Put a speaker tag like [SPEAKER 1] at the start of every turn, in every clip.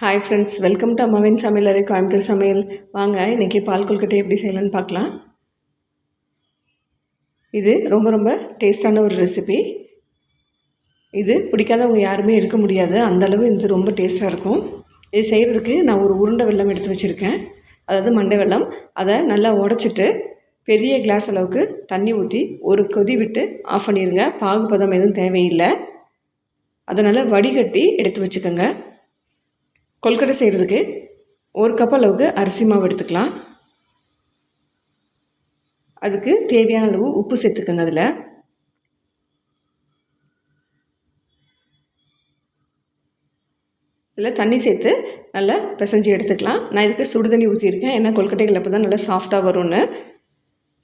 [SPEAKER 1] Hi friends welcome to அம்மாவின் சமையலறை கோயம்புத்தூர் சமையல் வாங்க இன்றைக்கி பால் கொல்கட்டை எப்படி செய்யலான்னு பார்க்கலாம். இது ரொம்ப ரொம்ப டேஸ்டான ஒரு ரெசிபி இது பிடிக்காதவங்க யாருமே இருக்க முடியாது. அந்தளவு இது ரொம்ப டேஸ்ட்டாக இருக்கும். இது செய்கிறதுக்கு நான் ஒரு உருண்டை வெல்லம் எடுத்து வச்சுருக்கேன். அதாவது மண்டை வெல்லம். அதை நல்லா உடச்சிட்டு பெரிய கிளாஸ் அளவுக்கு தண்ணி ஊற்றி ஒரு கொதி விட்டு ஆஃப் பண்ணிடுங்க பாகுபதம் எதுவும் தேவையில்லை. அதனால் வடிகட்டி எடுத்து வச்சுக்கோங்க. கொல்கட்டை செய்கிறதுக்கு ஒரு கப் அளவுக்கு அரிசி மாவு எடுத்துக்கலாம். அதுக்கு தேவையான அளவு உப்பு சேர்த்துக்கோங்க அதில். இதில் தண்ணி சேர்த்து நல்லா பிசைஞ்சு எடுத்துக்கலாம். நான் இதுக்கு சுடு தண்ணி ஏன்னா கொல்கட்டைகள் அப்போ தான் நல்லா சாஃப்டாக வரும்னு.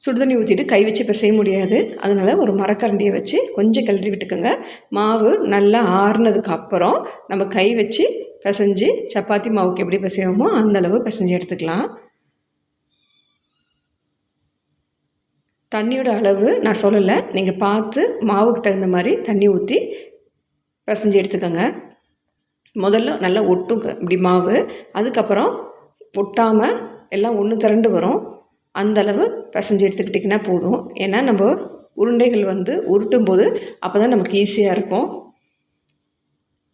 [SPEAKER 1] சுடுதண்ணி ஊற்றிட்டு கை வச்சு பிசைய முடியாது. அதனால் ஒரு மரக்கரண்டியை வச்சு கொஞ்சம் கிளறி விட்டுக்கோங்க. மாவு நல்லா ஆறுனதுக்கு அப்புறம் நம்ம கை வச்சு பிசைஞ்சு சப்பாத்தி மாவுக்கு எப்படி பிசைவோமோ அந்தளவு பிசைஞ்சு எடுத்துக்கலாம். தண்ணியோட அளவு நான் சொல்லலை. நீங்கள் பார்த்து மாவுக்கு தகுந்த மாதிரி தண்ணி ஊற்றி பிசைஞ்சு எடுத்துக்கோங்க. முதல்ல நல்லா ஒட்டும் இப்படி மாவு. அதுக்கப்புறம் ஒட்டாமல் எல்லாம் ஒன்று திரண்டு வரும். அந்தளவு பிசைஞ்சு எடுத்துக்கிட்டிங்கன்னா போதும். ஏன்னா நம்ம உருண்டைகள் வந்து உருட்டும் போது அப்போ தான் நமக்கு ஈஸியாக இருக்கும்.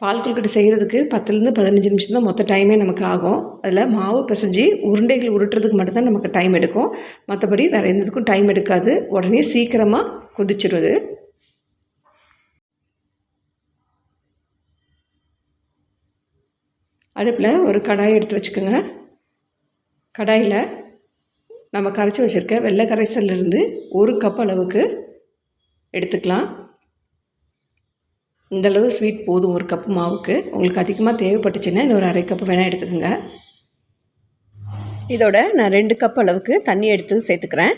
[SPEAKER 1] பால் கொழுக்கட்டை செய்கிறதுக்கு பத்துலேருந்து பதினஞ்சு நிமிஷம் தான் மொத்த டைமே நமக்கு ஆகும். அதில் மாவு பிசைஞ்சு உருண்டைகள் உருட்டுறதுக்கு மட்டும்தான் நமக்கு டைம் எடுக்கும். மற்றபடி வேறு எந்ததுக்கும் டைம் எடுக்காது. உடனே சீக்கிரமாக கொதிச்சிருது. அடுப்பில் ஒரு கடாயை எடுத்து வச்சுக்கோங்க. கடாயில் நம்ம கரைச்சி வச்சுருக்க வெள்ளை கரைசல்லேருந்து ஒரு கப் அளவுக்கு எடுத்துக்கலாம். இந்தளவு ஸ்வீட் போதும். ஒரு கப்பு மாவுக்கு. உங்களுக்கு அதிகமாக தேவைப்பட்டுச்சுன்னா இன்னொரு அரை கப்பு வேணால் எடுத்துக்கோங்க. இதோட நான் ரெண்டு கப் அளவுக்கு தண்ணி எடுத்து சேர்த்துக்கிறேன்.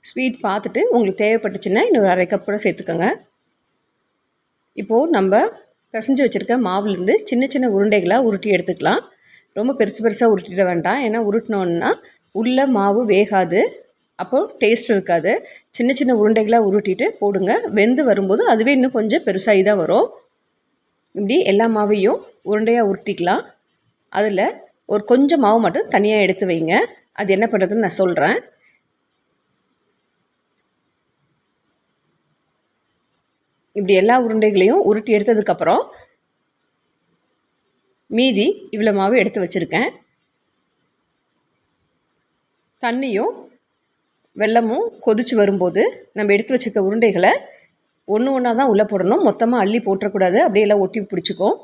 [SPEAKER 1] ஸ்வீட் பார்த்துட்டு உங்களுக்கு தேவைப்பட்டுச்சுன்னா இன்னொரு அரை கப் கூட சேர்த்துக்கோங்க. இப்போது நம்ம பிசைஞ்சு வச்சுருக்க மாவுலேருந்து சின்ன சின்ன உருண்டைகளாக உருட்டி எடுத்துக்கலாம். ரொம்ப பெருசு பெருசாக உருட்டிட வேண்டாம். ஏன்னா உருட்டினோன்னா உள்ளே மாவு வேகாது. அப்போது டேஸ்ட் இருக்காது. சின்ன சின்ன உருண்டைகளாக உருட்டிட்டு போடுங்க. வெந்து வரும்போது அதுவே இன்னும் கொஞ்சம் பெருசாகி தான் வரும். இப்படி எல்லா மாவையும் உருண்டையாக உருட்டிக்கலாம். அதில் ஒரு கொஞ்சம் மாவு மட்டும் தனியாக எடுத்து வைங்க. அது என்ன பண்ணுறதுன்னு நான் சொல்கிறேன் இப்படி எல்லா உருண்டைகளையும் உருட்டி எடுத்ததுக்கப்புறம் மீதி இவ்வளோ மாவு எடுத்து வச்சுருக்கேன். தண்ணியும் வெள்ளமும் கொதித்து வரும்போது நம்ம எடுத்து வச்சுருக்க உருண்டைகளை ஒன்று ஒன்றா தான் உள்ளே போடணும். மொத்தமாக அள்ளி போட்டுறக்கூடாது. அப்படியே எல்லாம் ஒட்டி பிடிச்சிக்கும்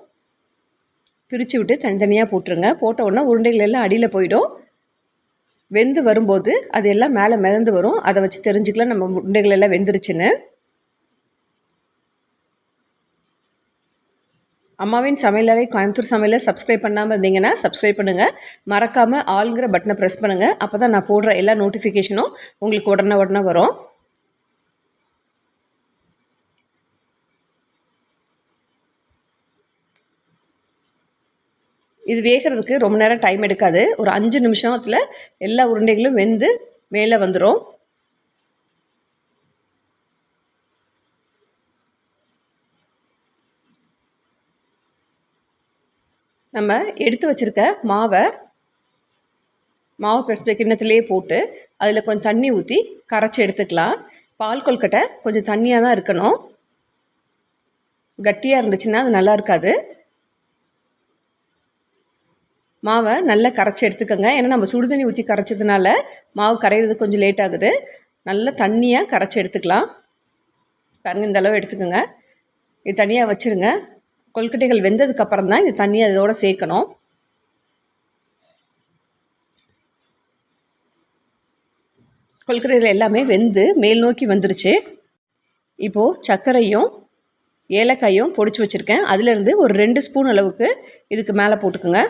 [SPEAKER 1] பிரித்து விட்டு தனித்தனியாக போட்டுருங்க. போட்ட உடனே உருண்டைகள் எல்லாம் அடியில் போயிடும். வெந்து வரும்போது அது எல்லாம் மேலே மிதந்து வரும். அதை வச்சு தெரிஞ்சுக்கலாம் நம்ம உருண்டைகள் எல்லாம் வெந்துருச்சுன்னு. அம்மாவின் சமையலறை கோயம்புத்தூர் சமையலை சப்ஸ்கிரைப் பண்ணாமல் இருந்தீங்கன்னா சப்ஸ்கிரைப் பண்ணுங்கள் மறக்காமல் ஆளுங்கிற பட்டனை ப்ரெஸ் பண்ணுங்கள் அப்போ தான் நான் போடுற எல்லா நோட்டிஃபிகேஷனும் உங்களுக்கு உடனே உடனே வரும். இது வேகிறதுக்கு ரொம்ப நேரம் டைம் எடுக்காது. ஒரு அஞ்சு நிமிஷத்தில் எல்லா உருண்டைகளும் வெந்து மேலே வந்துடும் நம்ம எடுத்து வச்சுருக்க மாவை மாவு பெஸ்ட் கிண்ணத்துலேயே போட்டு அதில் கொஞ்சம் தண்ணி ஊற்றி கரைச்சி எடுத்துக்கலாம். பால் கொல்கட்டை கொஞ்சம் தண்ணியாக தான் இருக்கணும். கட்டியாக இருந்துச்சுன்னா அது நல்லா இருக்காது. மாவை நல்லா கரைச்சி எடுத்துக்கோங்க. ஏன்னா நம்ம சுடு தண்ணி ஊற்றி கரைச்சதுனால மாவு கரையிறது கொஞ்சம் லேட் ஆகுது. நல்லா தண்ணியாக கரைச்சி எடுத்துக்கலாம். பாருங்கள் இந்த அளவு எடுத்துக்கோங்க. இது தனியாக வச்சுருங்க. கொல்கட்டைகள் வெந்ததுக்கப்புறம் தான் இந்த தண்ணி அதோடு சேர்க்கணும். கொல்கட்டைகள் எல்லாமே வெந்து மேல் நோக்கி வந்துருச்சு. இப்போது சர்க்கரையும் ஏலக்காயும் பொடிச்சு வச்சுருக்கேன். அதிலேருந்து ஒரு ரெண்டு ஸ்பூன் அளவுக்கு இதுக்கு மேலே போட்டுக்கோங்க.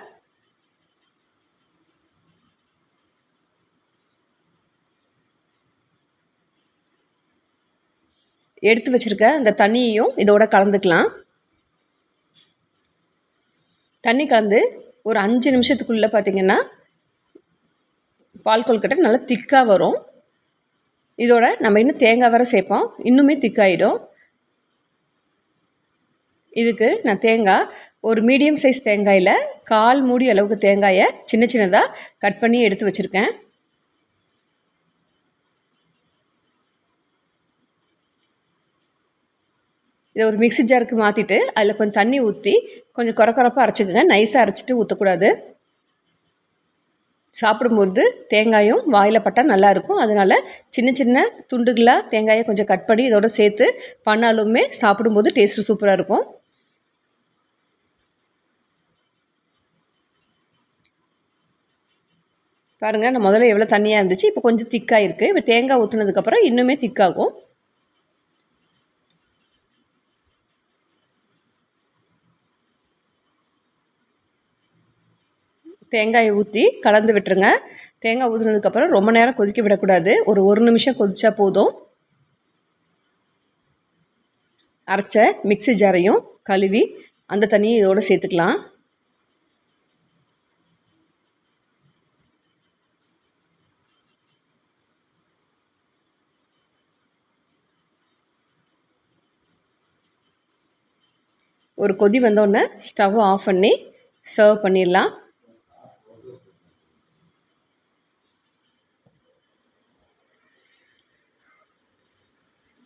[SPEAKER 1] எடுத்து வச்சுருக்க அந்த தண்ணியையும் இதோட கலந்துக்கலாம். தண்ணி கலந்து ஒரு அஞ்சு நிமிஷத்துக்குள்ளே பார்த்திங்கன்னா பால் கொல்கட்டை நல்லா திக்காக வரும். இதோட நம்ம இன்னும் தேங்காய் வர சேர்ப்போம். இன்னுமே திக்காயிடும். இதுக்கு நான் தேங்காய் ஒரு மீடியம் சைஸ் தேங்காயில் கால் மூடி அளவுக்கு தேங்காயை சின்ன சின்னதாக கட் பண்ணி எடுத்து வச்சுருக்கேன். இதை ஒரு மிக்ஸி ஜாருக்கு மாற்றிட்டு அதில் கொஞ்சம் தண்ணி ஊற்றி கொஞ்சம் குறை குறைப்பாக அரைச்சிக்கோங்க. நைஸாக அரைச்சிட்டு ஊற்றக்கூடாது சாப்பிடும்போது தேங்காயும் வாயில் பட்டால் நல்லாயிருக்கும் அதனால் சின்ன சின்ன துண்டுகளாக தேங்காயை கொஞ்சம் கட் பண்ணி இதோட சேர்த்து பண்ணாலுமே சாப்பிடும்போது டேஸ்ட்டு சூப்பராக இருக்கும். பாருங்கள் நான் முதல்ல எவ்வளோ தண்ணியாக இருந்துச்சு. இப்போ கொஞ்சம் திக்காக இருக்குது இப்போ தேங்காய் ஊற்றுனதுக்கப்புறம் இன்னுமே திக்காகும் தேங்காயை ஊற்றி கலந்து விட்டுருங்க. தேங்காய் ஊற்றுனதுக்கப்புறம் ரொம்ப நேரம் கொதிக்க விடக்கூடாது. ஒரு ஒரு நிமிஷம் கொதிச்சா போதும். அரைச்ச மிக்ஸி ஜாரையும் கழுவி அந்த தண்ணியை இதோடு சேர்த்துக்கலாம். ஒரு கொதி வந்தோடனே ஸ்டவ் ஆஃப் பண்ணி சர்வ் பண்ணிடலாம்.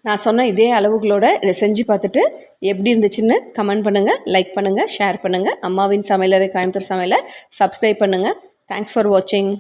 [SPEAKER 1] நான் சொன்ன இதே அளவுகளோட இதை செஞ்சு பார்த்துட்டு எப்படி இருந்துச்சுன்னு கமெண்ட் பண்ணுங்கள் லைக் பண்ணுங்கள் ஷேர் பண்ணுங்கள் அம்மாவின் சமையலறை கோயம்புத்தூர் சமையலை சப்ஸ்கிரைப் பண்ணுங்கள் தேங்க்ஸ் ஃபார் வாட்சிங்